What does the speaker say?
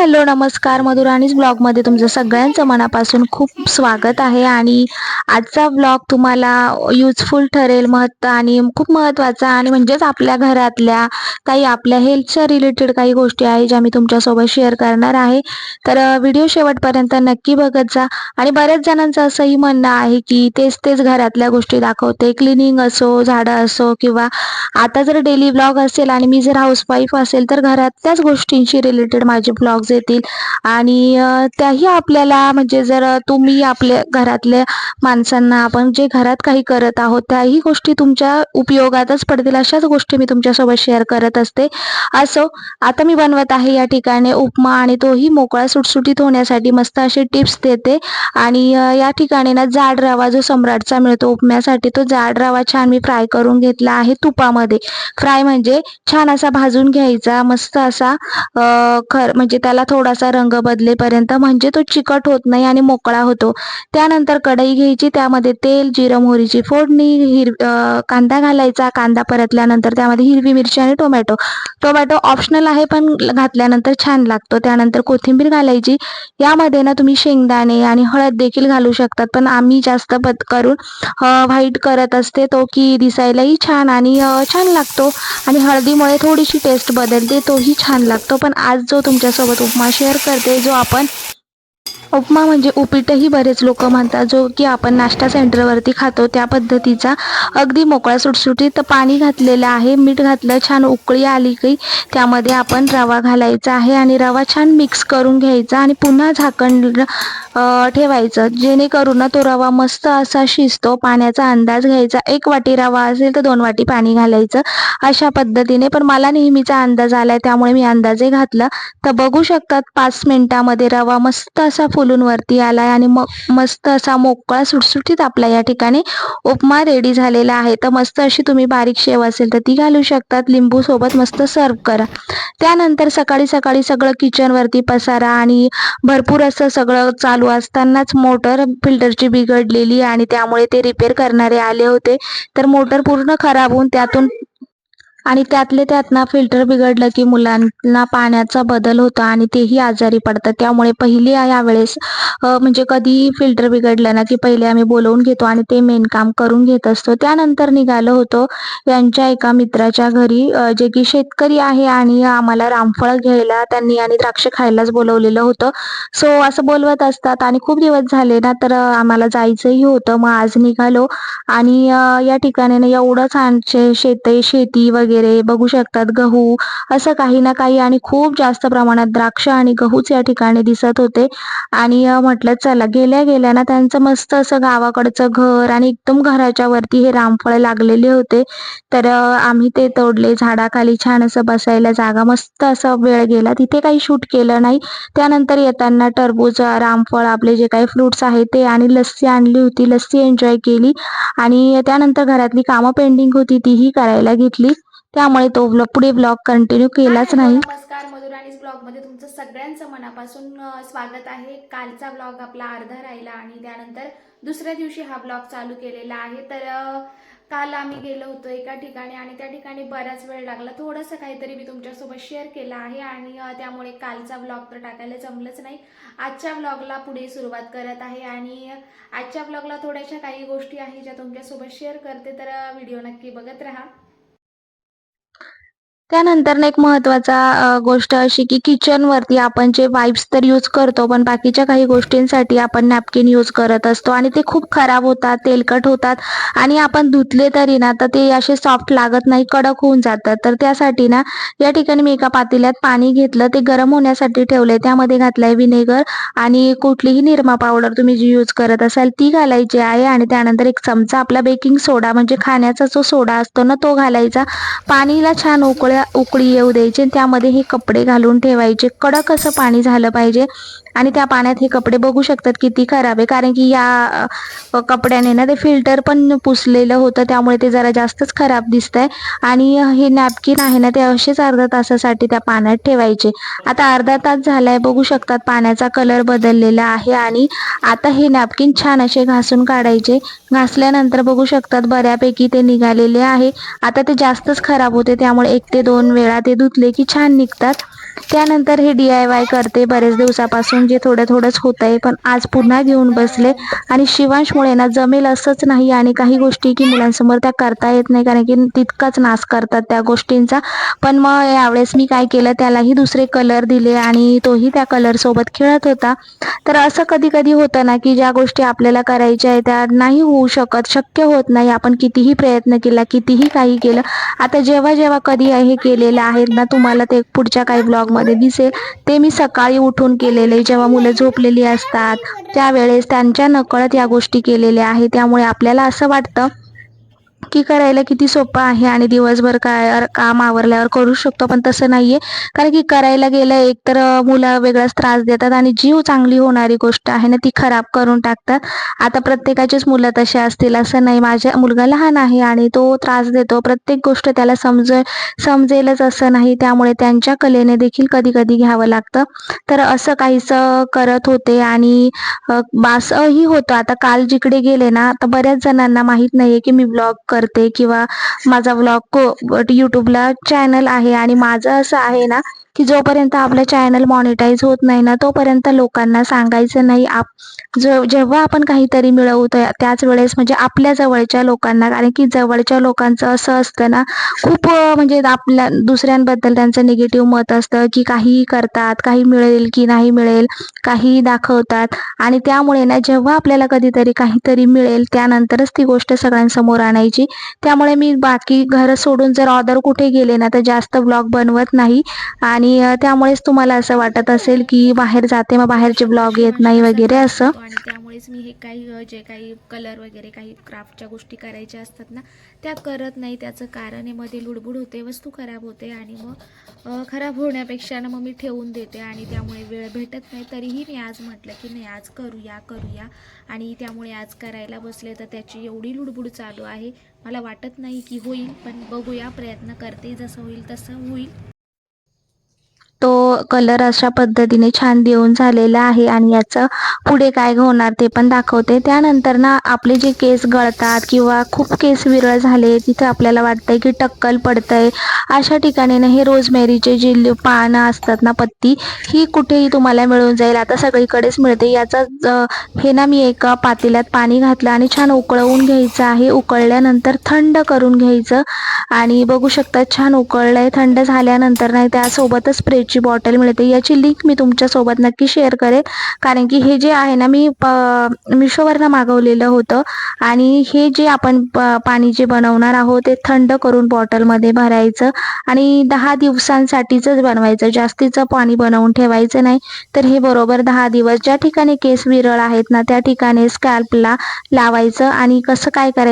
Hello नमस्कार मधुराणीच ब्लॉगमध्ये तुमचं सगळ्यांचं मनापासून खूप स्वागत आहे आणि आजचा ब्लॉग तुम्हाला युजफुल ठरेल महत्त्व आणि खूप महत्त्वाचा आणि म्हणजेच आपल्या घरातल्या काही आपल्या हेल्थच्या रिलेटेड काही गोष्टी आहे ज्या मी तुमच्यासोबत शेअर करणार आहे. तर व्हिडिओ शेवटपर्यंत नक्की बघत जा आणि बऱ्याच जणांचं असंही म्हणणं आहे की तेच तेच घरातल्या गोष्टी दाखवते. क्लिनिंग असो झाडं असो किंवा आता जर डेली ब्लॉग असेल आणि मी जर हाऊसवाईफ असेल तर घरातल्याच गोष्टींशी रिलेटेड माझे ब्लॉग्स येतील. आणि त्याही आपल्याला म्हणजे जर तुम्ही आपल्या घरातल्या माणसांना आपण जे घरात काही करत आहोत त्याही गोष्टी तुमच्या उपयोगातच पडतील. अशाच गोष्टी मी तुमच्यासोबत शेअर करत असते. असो आता मी बनवत आहे या ठिकाणी उपमा आणि तोही मोकळा सुटसुटीत होण्यासाठी मस्त असे टिप्स देते. आणि या ठिकाणी ना जाड रवा जो सम्राटचा मिळतो उपम्यासाठी तो जाड रवा छान मी फ्राय करून घेतला आहे तुपामध्ये. फ्राय म्हणजे छान असा भाजून घ्यायचा मस्त असा खर म्हणजे त्याला थोडासा रंग बदलेपर्यंत म्हणजे तो चिकट होत नाही आणि मोकळा होतो. त्यानंतर कढई घ्यायची त्यामध्ये तेल जिरं मोहरीची फोडणी हिर कांदा घालायचा कांदा परतल्यानंतर त्यामध्ये हिरवी मिरची आणि टोमॅटो. टोमॅटो ऑप्शनल आहे पण घातल्यानंतर छान लागतो. त्यानंतर कोथिंबीर घालायची. यामध्ये ना तुम्ही शेंगदाणे आणि हळद देखील घालू शकतात पण आम्ही जास्त बद करून व्हाईट करत असते. तो की दिसायलाही छान आणि छान लागतो. आणि हळदीमुळे थोडीशी टेस्ट बदलते तोही छान लागतो. पण आज जो तुमच्यासोबत उपमा शेअर करते जो आपण उपमा म्हणजे उपीटही बरेच लोक म्हणतात जो की आपण नाश्ता सेंटरवरती खातो. त्या पद्धतीचा अगदी मोकळा सुटसुटीत पाणी घातलेलं आहे. मीठ घातलं छान उकळी आली की त्यामध्ये आपण रवा घालायचा आहे आणि रवा छान मिक्स करून घ्यायचा आणि पुन्हा झाकण ठेवायचं. जेणेकरून ना तो रवा मस्त असा शिजतो पाण्याचा अंदाज घ्यायचा. एक वाटी रवा असेल तर दोन वाटी पाणी घालायचं अशा पद्धतीने. पण मला नेहमीचा अंदाज आलाय त्यामुळे मी अंदाजे घातला. तर बघू शकतात पाच मिनिटामध्ये रवा मस्त असा फुलून वरती आलाय आणि मग मस्त असा मोकळा सुटसुटीत आपला या ठिकाणी उपमा रेडी झालेला आहे. तर मस्त अशी तुम्ही बारीक शेव असेल तर ती घालू शकतात. लिंबू सोबत मस्त सर्व करा. त्यानंतर सकाळी सकाळी सगळं किचनवरती पसारा आणि भरपूर असं सगळं चालू असतानाच मोटर फिल्टरची बिघडलेली आणि त्यामुळे ते रिपेअर करणारे आले होते. तर मोटर पूर्ण खराब होऊन त्यातून आणि त्यातले त्यात ना फिल्टर बिघडलं की मुलांना पाण्याचा बदल होतो आणि तेही आजारी पडतात. त्यामुळे पहिली यावेळेस म्हणजे कधी फिल्टर बिघडलं ना की पहिले आम्ही बोलवून घेतो आणि ते मेन काम करून घेत असतो. त्यानंतर निघालो होतो यांच्या एका मित्राच्या घरी जे की शेतकरी आहे आणि आम्हाला रामफळ घ्यायला त्यांनी आणि द्राक्ष खायलाच बोलवलेलं होतं. सो असं बोलवत असतात आणि खूप दिवस झाले ना तर आम्हाला जायचंही होतं. मग आज निघालो आणि या ठिकाणी ना एवढं छान शेत शेती वगैरे वगैरे बघू शकतात गहू असं काही ना काही आणि खूप जास्त प्रमाणात द्राक्ष आणि गहूच या ठिकाणी दिसत होते. आणि म्हटलं चला गेल्या गेल्या ना त्यांचं मस्त असं गावाकडचं घर आणि एकदम घराच्या वरती हे रामफळ लागलेले होते. तर आम्ही ते तोडले झाडाखाली छान असं बसायला जागा मस्त असा वेळ गेला. तिथे काही शूट केलं नाही. त्यानंतर येताना टरबूज रामफळ आपले जे काही फ्रुट्स आहेत ते आणि लस्सी आणली होती लस्सी एन्जॉय केली. आणि त्यानंतर घरातली कामं पेंडिंग होती तीही करायला घेतली. त्यामुळे तो ब्लॉग पुढे ब्लॉग कंटिन्यू केलाच नाही. नमस्कार मधुराणीज ब्लॉगमध्ये तुमचं सगळ्यांचं मनापासून स्वागत आहे. कालचा ब्लॉग आपला अर्धा राहिला आणि त्यानंतर दुसऱ्या दिवशी हा ब्लॉग चालू केलेला आहे. तर काल आम्ही गेलो होतो एका ठिकाणी आणि त्या ठिकाणी बराच वेळ लागला. थोडंसं काहीतरी मी तुमच्यासोबत शेअर केलं आहे आणि त्यामुळे कालचा ब्लॉग तर टाकायला जमलंच नाही. आजच्या ब्लॉगला पुढे सुरुवात करत आहे आणि आजच्या ब्लॉगला थोड्याशा काही गोष्टी आहे ज्या तुमच्यासोबत शेअर करते तर व्हिडिओ नक्की बघत राहा. त्यानंतर एक महत्त्वाचा गोष्ट अशी की किचन वरती आपण जे वाईप्स तर यूज करतो पण बाकीच्या काही गोष्टींसाठी आपण नॅपकिन यूज करत असतो आणि ते खूप खराब होतात तेलकट होतात आणि आपण धुतले तरी ना तर ते असे सॉफ्ट लागत नाही कडक होऊन जातात. तर त्यासाठी ना या ठिकाणी मी एका पातेल्यात पाणी घेतलं ते गरम होण्यासाठी ठेवले त्यामध्ये घातलाय विनेगर आणि कुठलीही निरमा पावडर तुम्ही जी यूज करत असाल ती घालायची आहे आणि त्यानंतर एक चमचा आपला बेकिंग सोडा म्हणजे खाण्याचा जो सोडा असतो ना तो घालायचा. पाणीला छान उकळ्या उकळी येऊ द्यायची त्यामध्ये हे कपडे घालून ठेवायचे. कडक असं पाणी झालं पाहिजे. आणि त्या पाण्यात हे कपडे बघू शकतात किती खराब आहे. कारण की या कपड्याने ना ते फिल्टर पण पुसलेलं होतं. त्यामुळे ते जरा जास्तच खराब दिसतंय. आणि हे नॅपकिन आहे ना ते असेच अर्धा तासासाठी त्या पाण्यात ठेवायचे. आता अर्धा तास झालाय बघू शकतात पाण्याचा कलर बदललेला आहे. आणि आता हे नॅपकिन छान असे घासून काढायचे. घासल्यानंतर बघू शकतात बऱ्यापैकी ते निघालेले आहे. आता ते जास्तच खराब होते. त्यामुळे एक ते दोन वेळा ते धुतले की छान निघतात. त्यानंतर हे डी आय वाय करते बरेच दिवसापासून जे थोडं थोडंच होत आहे पण आज पुन्हा घेऊन बसले. आणि शिवांशमुळे ना जमेल असंच नाही आणि काही गोष्टी की मुलांसमोर त्या करता येत नाही कारण की तितकाच नाश करतात त्या गोष्टींचा. पण मग यावेळेस मी काय केलं त्यालाही दुसरे कलर दिले आणि तोही त्या कलर सोबत खेळत होता. तर असं कधी कधी होतं ना की ज्या गोष्टी आपल्याला करायच्या आहे त्या नाही होऊ शकत शक्य होत नाही. आपण कितीही प्रयत्न केला कितीही काही केलं. आता जेव्हा जेव्हा कधी हे केलेलं आहे ना तुम्हाला ते पुढच्या काही ब्लॉग ब्लॉगमध्ये दिसेल. ते मी सकाळी उठून केलेले जेव्हा मुलं झोपलेली असतात त्यावेळेस त्यांच्या नकळत या गोष्टी केलेल्या आहे त्यामुळे आपल्याला असं वाटतं की करायला किती सोपं आहे आणि दिवसभर काय काम आवरल्यावर करू शकतो पण तसं नाहीये. कारण की करायला गेलं एक तर मुलं वेगळाच त्रास देतात आणि जीव चांगली होणारी गोष्ट आहे ना ती खराब करून टाकतात. आता प्रत्येकाचेच मुलं तसे असतील असं नाही. माझा मुलगा लहान आहे आणि तो त्रास देतो. प्रत्येक गोष्ट त्याला समज समजेलच असं नाही. त्यामुळे त्यांच्या कलेने देखील कधी कधी घ्यावं लागतं. तर असं काहीसं करत होते आणि अ, होतं. आता काल जिकडे गेले ना तर बऱ्याच जणांना माहीत नाहीये की मी ब्लॉग करते किंवा माझा व्लॉग यूट्यूबला चॅनल आहे आणि माझं असं आहे ना की जोपर्यंत आपलं चॅनल मॉनिटाईज होत नाही ना तोपर्यंत लोकांना सांगायचं नाही. आप जो जेव्हा आपण काहीतरी मिळवतो त्याच वेळेस म्हणजे आपल्या जवळच्या लोकांना कारण की जवळच्या लोकांचं असं असतं ना खूप म्हणजे आपल्या दुसऱ्यांबद्दल त्यांचं निगेटिव्ह मत असतं की काहीही करतात काही मिळेल की नाही मिळेल काहीही दाखवतात. आणि त्यामुळे ना जेव्हा आपल्याला कधीतरी काहीतरी मिळेल त्यानंतरच ती गोष्ट सगळ्यांसमोर आणायची. त्यामुळे मी बाकी घर सोडून जर ऑदर कुठे गेले ना तर जास्त ब्लॉग बनवत नाही. आणि अ, त्यामुळेच तुम्हाला असं वाटत असेल की बाहेर जाते मग बाहेरचे ब्लॉग येत नाही वगैरे असं? आणि त्यामुळेच मी हे काही जे काही कलर वगैरे काही क्राफ्टच्या गोष्टी करायच्या असतात ना त्या करत नाही. त्याचं कारण आहे मध्ये लुडबुड होते वस्तू खराब होते आणि मग खराब होण्यापेक्षा ना मग मी ठेवून देते आणि त्यामुळे वेळ भेटत नाही. तरीही मी आज म्हटलं की नाही आज करूया करूया. आणि त्यामुळे आज करायला बसले तर त्याची एवढी लुडबुड चालू आहे. मला वाटत नाही की होईल पण बघूया प्रयत्न करते. जसं होईल तसं होईल. तो कलर अशा पद्धतीने छान देऊन झालेला आहे आणि याचं पुढे काय होणार ते पण दाखवते. त्यानंतर ना आपले जे केस गळतात किंवा खूप केस विरळ झाले तिथे आपल्याला वाटतंय की टक्कल पडतंय. अशा ठिकाणी ना हे रोजमेरीचे जे पानं असतात ना पत्ती ही कुठेही तुम्हाला मिळून जाईल. आता सगळीकडेच मिळते. याचा ज- हे ना मी एका पातेल्यात पाणी घातलं आणि छान उकळवून घ्यायचं आहे. उकळल्यानंतर थंड करून घ्यायचं. आणि बघू शकता छान उकळलंय थंड झाल्यानंतर नाही त्यासोबतच ची बॉटल मिळते. याची लिंक मी तुमच्यासोबत नक्की शेअर करेल. कारण की हे जे आहे ना मी प- मिशोवरनं मागवलेलं होतं. आणि हे जे आपण प- पाणी जे बनवणार आहोत ते थंड करून बॉटलमध्ये भरायचं आणि दहा दिवसांसाठीच बनवायचं. जास्तीचं पाणी बनवून ठेवायचं नाही. तर हे बरोबर दहा दिवस ज्या ठिकाणी केस विरळ आहेत ना त्या ठिकाणी स्कॅल्पला लावायचं आणि कसं काय करायचं